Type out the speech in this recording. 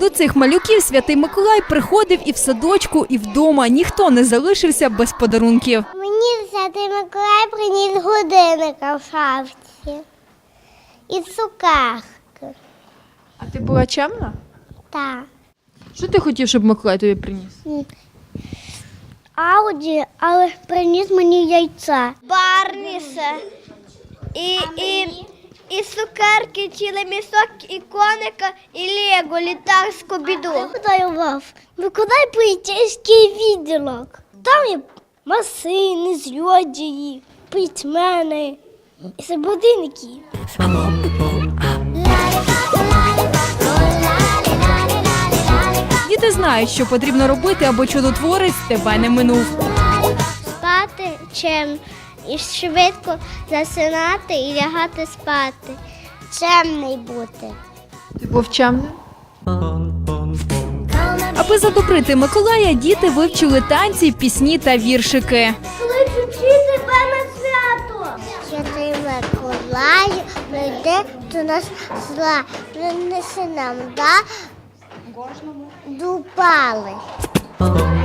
До цих малюків святий Миколай приходив і в садочку, і вдома. Ніхто не залишився без подарунків. Мені Святий Миколай приніс годинника в шафці. І цукерки. А ти була чемна? Так. Що ти хотів, щоб Миколай тобі приніс? Ауді, але приніс мені яйця. Барніше. І, і, і цукерки, цілий місок, і коника, і лего, літак з кобіду. Подарував Миколай поліцейський відділок. Там є машини, злодії, пітьмени і свободинники. Діти знають, що потрібно робити, аби чудотворець тебе не минув. Спати чим і швидко засинати і лягати спати. Чемний бути. Ти був чемним? Аби задобрити Миколая, діти вивчили танці, пісні та віршики. Кличу тебе на свято. Святий Миколаю, прийди до нас зла, принеси нам да Gosto muito. Do Palace.